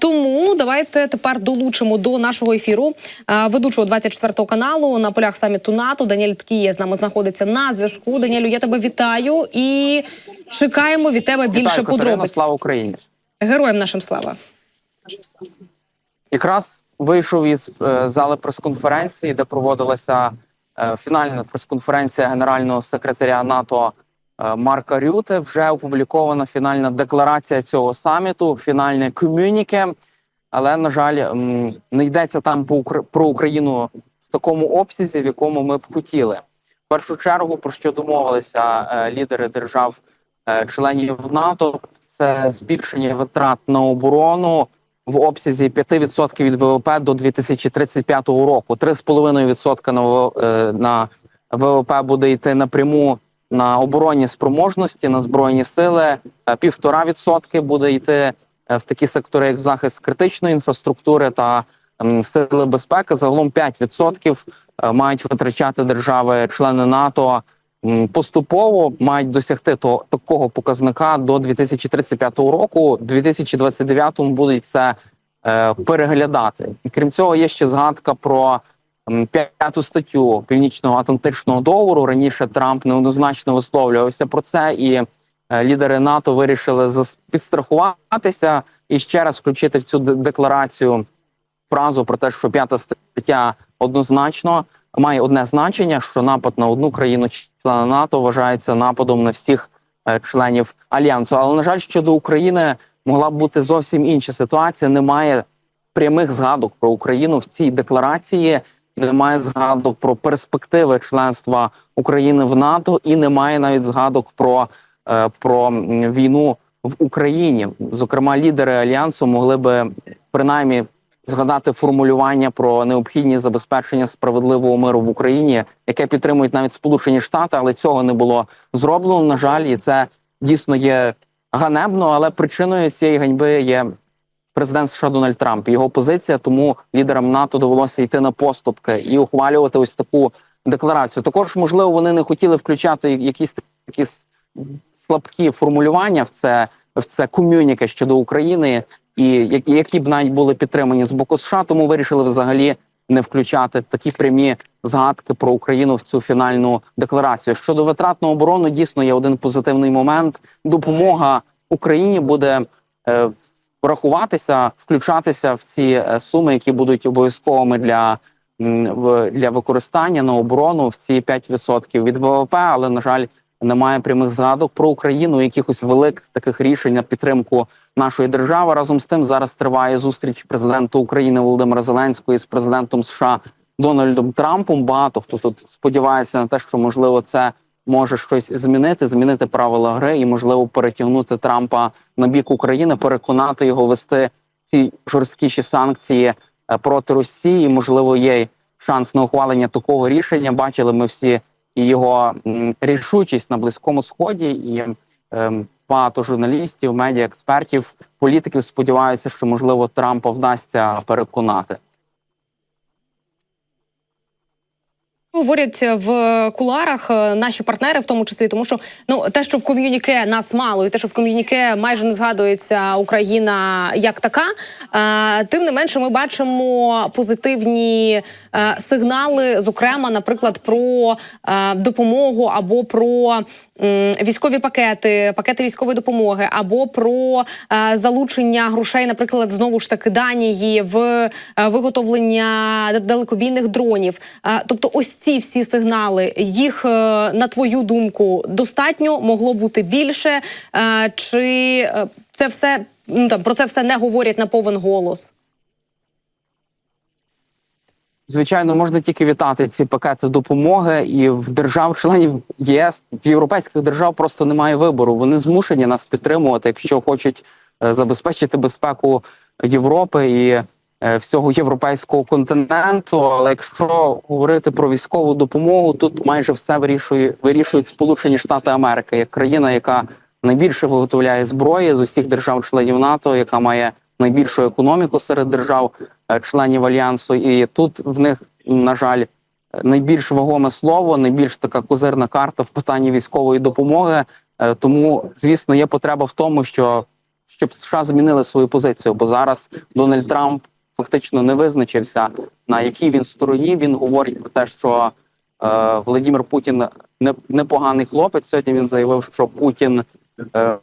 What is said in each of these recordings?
Тому давайте тепер долучимо до нашого ефіру е, ведучого 24 каналу на полях саміту НАТО. Даніель Ткіє з нами знаходиться на зв'язку. Даніелю, я тебе вітаю і чекаємо від тебе більше Вітаю, подробиць. Слава Україні! Героям нашим слава. Якраз вийшов із е, зали прес-конференції, де проводилася е, фінальна прес-конференція генерального секретаря НАТО Марка Рюте. Вже опублікована фінальна декларація цього саміту, фінальне комюніке. Але на жаль, не йдеться там про Україну в такому обсязі, в якому ми б хотіли. В першу чергу про що домовилися е, лідери держав е, НАТО, це збільшення витрат на оборону в обсязі 5% від ВВП до 2035 року. 3,5% на, В- е, на ВВП буде йти напряму на оборонні спроможності, на збройні сили. Е, 1,5% буде йти е, в такі сектори, як захист критичної інфраструктури та сили безпеки. Загалом 5% е, мають витрачати держави-члени НАТО поступово мають досягти то, такого показника до 2035 року. У 2029 будуть це е, переглядати. Крім цього, є ще згадка про п'яту статтю Північного Атлантичного договору. Раніше Трамп неоднозначно висловлювався про це, і е, лідери НАТО вирішили підстрахуватися і ще раз включити в цю декларацію фразу про те, що п'ята стаття однозначно має одне значення: що напад на одну країну члена НАТО вважається нападом на всіх е, членів альянсу. Але на жаль, щодо України могла б бути зовсім інша ситуація. Немає прямих згадок про Україну в цій декларації. Немає згадок про перспективи членства України в НАТО, і немає навіть згадок про, е, про війну в Україні. Зокрема, лідери альянсу могли би принаймні згадати формулювання про необхідність забезпечення справедливого миру в Україні, яке підтримують навіть Сполучені Штати, але цього не було зроблено. На жаль, і це дійсно є ганебно, але причиною цієї ганьби є президент США Дональд Трамп. Його позиція, тому лідерам НАТО довелося йти на поступки і ухвалювати ось таку декларацію. Також можливо вони не хотіли включати якісь такі слабкі формулювання в це в це комюніке щодо України, і які б навіть були підтримані з боку США, тому вирішили взагалі не включати такі прямі згадки про Україну в цю фінальну декларацію. Щодо витрат на оборону, дійсно є один позитивний момент. Допомога Україні буде е, врахуватися, включатися в ці е, суми, які будуть обов'язковими для. Для використання на оборону в ці 5% від ВВП, але на жаль, немає прямих згадок про Україну, якихось великих таких рішень на підтримку нашої держави. Разом з тим зараз триває зустріч президента України Володимира Зеленського з президентом США Дональдом Трампом. Багато хто тут сподівається на те, що можливо це може щось змінити, змінити правила гри і можливо перетягнути Трампа на бік України, переконати його вести ці жорсткіші санкції е, проти Росії. Можливо, є шанс на ухвалення такого рішення. Бачили ми всі його рішучість на близькому сході, і ем, багато журналістів, медіа, експертів, політиків сподіваються, що можливо Трампа вдасться переконати. Говорять в куларах е, наші партнери, в тому числі, тому що ну те, що в ком'юніке нас мало, і те, що в ком'юніке майже не згадується Україна як така, е, тим не менше, ми бачимо позитивні е, сигнали, зокрема, наприклад, про е, допомогу або про м, військові пакети, пакети військової допомоги, або про е, залучення грошей, наприклад, знову ж таки Данії в е, виготовлення далекобійних дронів. Е, тобто, ось ці всі сигнали, їх е, на твою думку достатньо могло бути більше, е, чи е, це все ну там про це все не говорять на повен голос? Звичайно, можна тільки вітати ці пакети допомоги, і в держав-членів ЄС в європейських держав просто немає вибору. Вони змушені нас підтримувати, якщо хочуть забезпечити безпеку Європи і всього європейського континенту. Але якщо говорити про військову допомогу, тут майже все вирішує вирішують Сполучені Штати Америки як країна, яка найбільше виготовляє зброї з усіх держав-членів НАТО, яка має найбільшу економіку серед держав е, альянсу, і тут в них на жаль найбільш вагоме слово, найбільш така козирна карта в питанні військової допомоги. Е, Тому, звісно, є потреба в тому, що щоб США змінили свою позицію, бо зараз Дональд Трамп фактично не визначився на якій він стороні. Він говорить про те, що е, Володимир Путін не, непоганий хлопець. Сьогодні він заявив, що Путін е,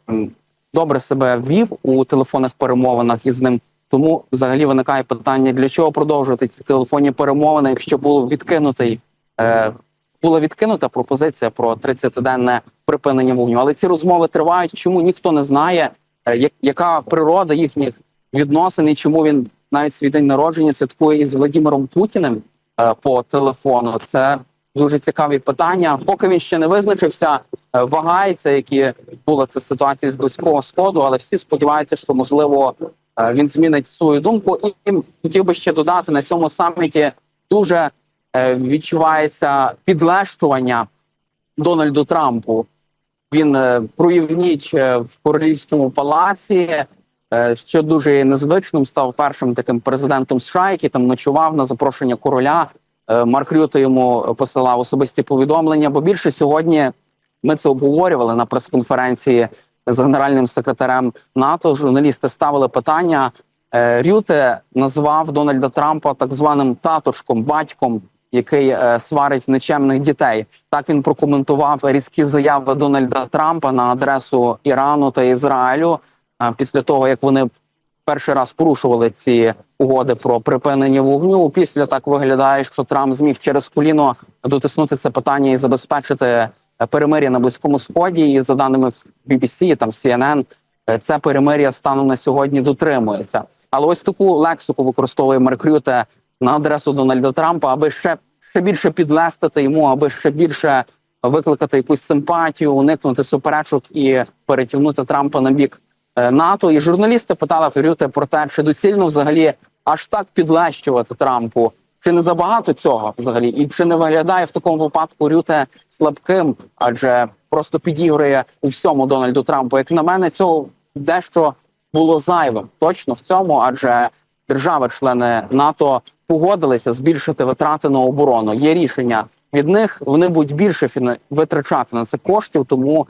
добре себе вів у телефонних перемовинах із ним. Тому взагалі виникає питання, для чого продовжувати ці телефонні перемовини, якщо було відкинутий е, була відкинута пропозиція про 30-денне припинення вогню. Але ці розмови тривають. Чому ніхто не знає, е, як- яка природа їхніх відносин і чому він навіть свій день народження святкує із Владимиром Путіним е, по телефону? Це дуже цікаві питання. Поки він ще не визначився, е, вагається, які була ця ситуація з близького сходу, але всі сподіваються, що можливо е, він змінить свою думку. І хотів би ще додати на цьому саміті дуже відчувається підлещування Дональду Трампу. Він провів ніч в королівському палаці, що дуже незвичним, став першим таким президентом США, який там ночував на запрошення короля. Е, Марк Рюте йому посилав особисті повідомлення. Бо більше сьогодні ми це обговорювали на прес-конференції з генеральним секретарем НАТО. Журналісти ставили питання. Е, Рюте назвав Дональда Трампа так званим татушком, батьком, який е, сварить нечемних дітей. Так він прокоментував різкі заяви Дональда Трампа на адресу Ірану та Ізраїлю е, після того, як вони перший раз порушували ці угоди про припинення вогню. Після так виглядає, що Трамп зміг через коліно дотиснути це питання і забезпечити е, перемир'я на близькому сході. І за даними BBC, там CNN, е, це перемир'я станом на сьогодні дотримується. Але ось таку лексику використовує Марк Рюте на адресу Дональда Трампа, аби ще, ще більше підлестити йому, аби ще більше викликати якусь симпатію, уникнути суперечок і перетягнути Трампа на бік НАТО. І журналісти питали Рюте про те, чи доцільно взагалі аж так підлещувати Трампу. Чи не забагато цього взагалі, і чи не виглядає в такому випадку Рюте слабким, адже просто підігрує у всьому Дональду Трампу? Як на мене, цього дещо було зайвим точно в цьому, адже держави-члени НАТО погодилися збільшити витрати на оборону. Є рішення від них. Вони будуть більше фіна- витрачати на це коштів. Тому,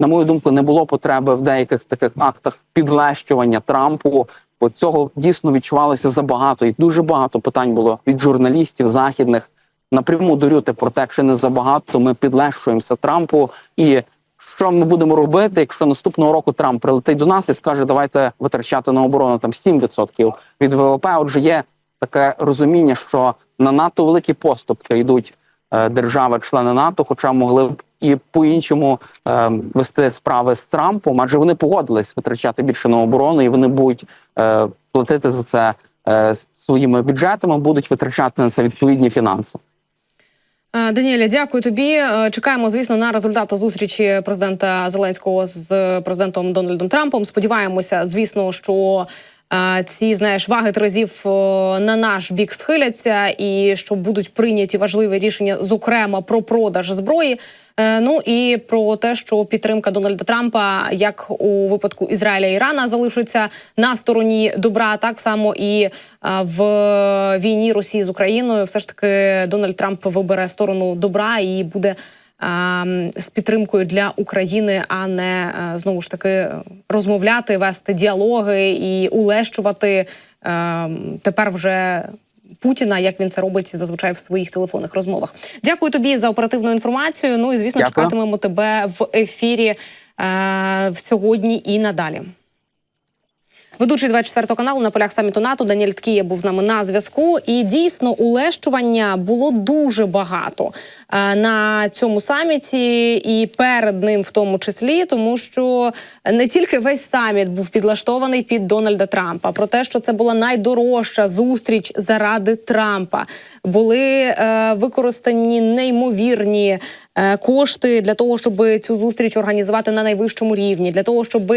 на мою думку, не було потреби в деяких таких актах підлещування Трампу. Бо цього дійсно відчувалося забагато, і дуже багато питань було від журналістів західних напряму до Рюти про те, чи не забагато ми підлещуємося Трампу. І що ми будемо робити, якщо наступного року Трамп прилетить до нас і скаже, давайте витрачати на оборону там 7% від ВВП. Отже, є таке розуміння, що на НАТО великі поступки йдуть е, держави-члени НАТО, хоча могли б і по-іншому е, вести справи з Трампом, адже вони погодились витрачати більше на оборону, і вони будуть е, платити за це е, своїми бюджетами, будуть витрачати на це відповідні фінанси. Е, Даніеля, дякую тобі. Е, Чекаємо, звісно, на результати зустрічі президента Зеленського з президентом Дональдом Трампом. Сподіваємося, звісно, що ці знаєш ваги терезів е, на наш бік схиляться, і що будуть прийняті важливі рішення, зокрема про продаж зброї. Е, Ну і про те, що підтримка Дональда Трампа, як у випадку Ізраїля і Ірана, залишиться на стороні добра, так само і е, в війні Росії з Україною, все ж таки Дональд Трамп вибере сторону добра і буде з підтримкою для України, а не е, знову ж таки розмовляти, вести діалоги і улещувати ем, тепер вже. Путіна, як він це робить зазвичай в своїх телефонних розмовах. Дякую тобі за оперативну інформацію. Ну і звісно, Дякую. чекатимемо тебе в ефірі е, сьогодні і надалі. Ведучий 24 каналу на полях саміту НАТО Даніель Ткія був з нами на зв'язку. І дійсно улещування було дуже багато е, на цьому саміті, і перед ним в тому числі, тому що не тільки весь саміт був підлаштований під Дональда Трампа, про те, що це була найдорожча зустріч заради Трампа. Були е, використані неймовірні е, кошти для того, щоб цю зустріч організувати на найвищому рівні, для того, щоб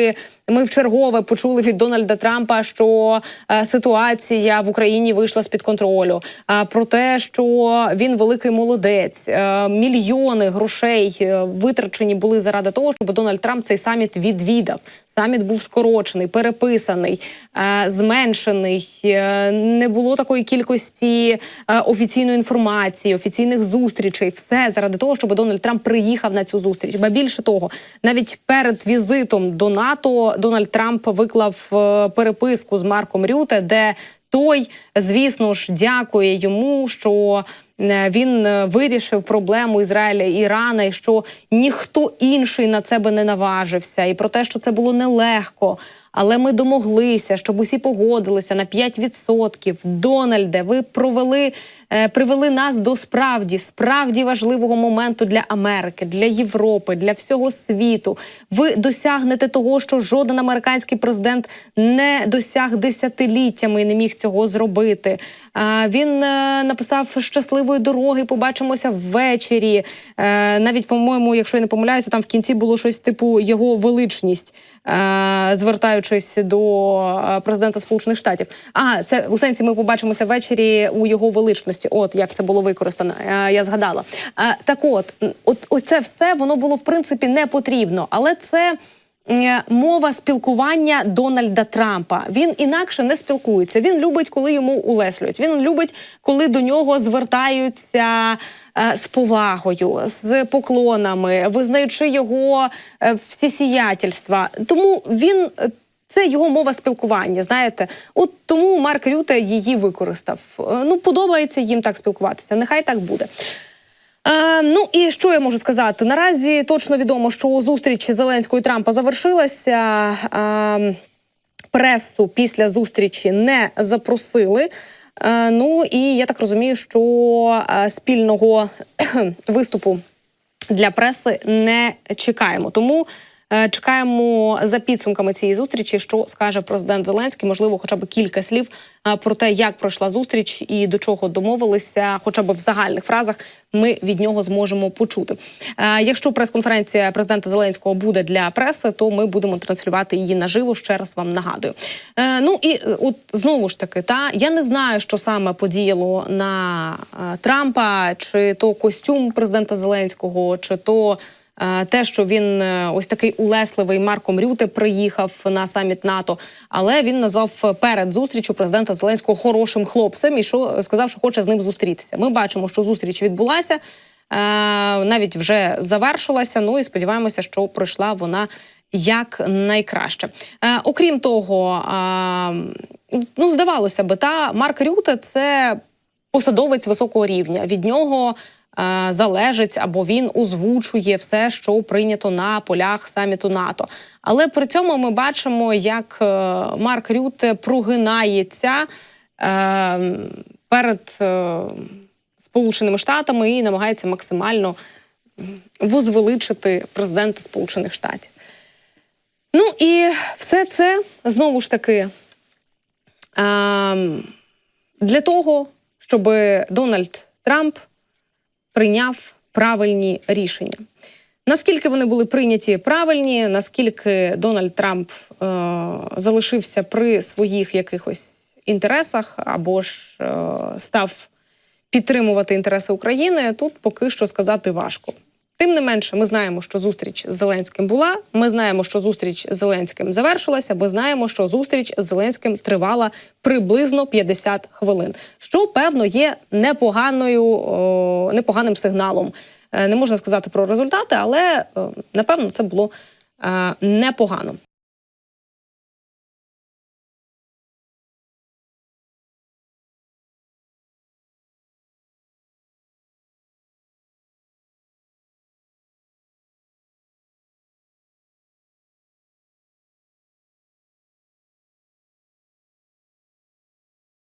ми в чергове почули від Дональда Дональда Трампа, що е, ситуація в Україні вийшла з під контролю, е, про те, що він великий молодець, е, мільйони грошей витрачені були заради того, щоб Дональд Трамп цей саміт відвідав. Саміт був скорочений, переписаний, зменшений. Не було такої кількості офіційної інформації, офіційних зустрічей. Все заради того, щоб Дональд Трамп приїхав на цю зустріч. Ба більше того, навіть перед візитом до НАТО Дональд Трамп виклав переписку з Марком Рюте, де той, звісно ж, дякує йому, що він е, вирішив проблему Ізраїля і Ірана, і що ніхто інший на це би не наважився, і про те, що це було нелегко. Але ми домоглися, щоб усі погодилися на 5%. Дональде, ви провели, е, привели нас до справді справді важливого моменту для Америки, для Європи, для всього світу. Ви досягнете того, що жоден американський президент не досяг десятиліттями і не міг цього зробити. Він е, написав щасливої дороги. Побачимося ввечері. Е, Навіть, по-моєму, якщо я не помиляюся, там в кінці було щось типу його величність, е, звертаючись до е, президента Сполучених Штатів. А це у сенсі ми побачимося ввечері у його величності. От як це було використано, е, я згадала. Е, Так, от, от оце все воно було в принципі не потрібно, але це. Е, Мова спілкування Дональда Трампа. Він інакше не спілкується. Він любить, коли йому улеслюють. Він любить, коли до нього звертаються е, з повагою, з поклонами, визнаючи його е, всі сіятельства. Тому він. Це його мова спілкування. Знаєте, от тому Марк Рюте її використав. Ну, подобається їм так спілкуватися. Нехай так буде. Е, ну і що я можу сказати? Наразі точно відомо, що зустріч Зеленського і Трампа завершилася. Е, пресу після зустрічі не запросили. Е, ну і я так розумію, що спільного виступу для преси не чекаємо. Тому чекаємо за підсумками цієї зустрічі, що скаже президент Зеленський, можливо, хоча б кілька слів е, про те, як пройшла зустріч і до чого домовилися, хоча б в загальних фразах ми від нього зможемо почути. Е, Якщо прес-конференція президента Зеленського буде для преси, то ми будемо транслювати її наживо. Ще раз вам нагадую. Е, Ну і е, от знову ж таки, та я не знаю, що саме подіяло на е, Трампа, чи то костюм президента Зеленського, чи то. Е, Те, що він е, ось такий улесливий Марком Рюте приїхав на саміт НАТО, але він назвав перед зустрічю президента Зеленського хорошим хлопцем і що сказав, що хоче з ним зустрітися. Ми бачимо, що зустріч відбулася, е, навіть вже завершилася. Ну і сподіваємося, що пройшла вона як найкраще. Е, окрім того, е, ну здавалося би, та Марк Рюте це посадовець високого рівня. Від нього е, залежить або він озвучує все, що прийнято на полях саміту НАТО. Але при цьому ми бачимо, як е, Марк Рюте прогинається е, перед е, Сполученими Штатами і намагається максимально возвеличити президента Сполучених Штатів. Ну і все це знову ж таки ем, для того, щоб Дональд Трамп прийняв правильні рішення. Наскільки вони були прийняті правильні, наскільки Дональд Трамп е, залишився при своїх якихось інтересах або ж е, став підтримувати інтереси України, тут поки що сказати важко. Тим не менше, ми знаємо, що зустріч з Зеленським була. Ми знаємо, що зустріч з Зеленським завершилася. Ми знаємо, що зустріч з Зеленським тривала приблизно 50 хвилин, що певно є непоганою, о, непоганим сигналом. Е, Не можна сказати про результати, але е, напевно це було е, непогано.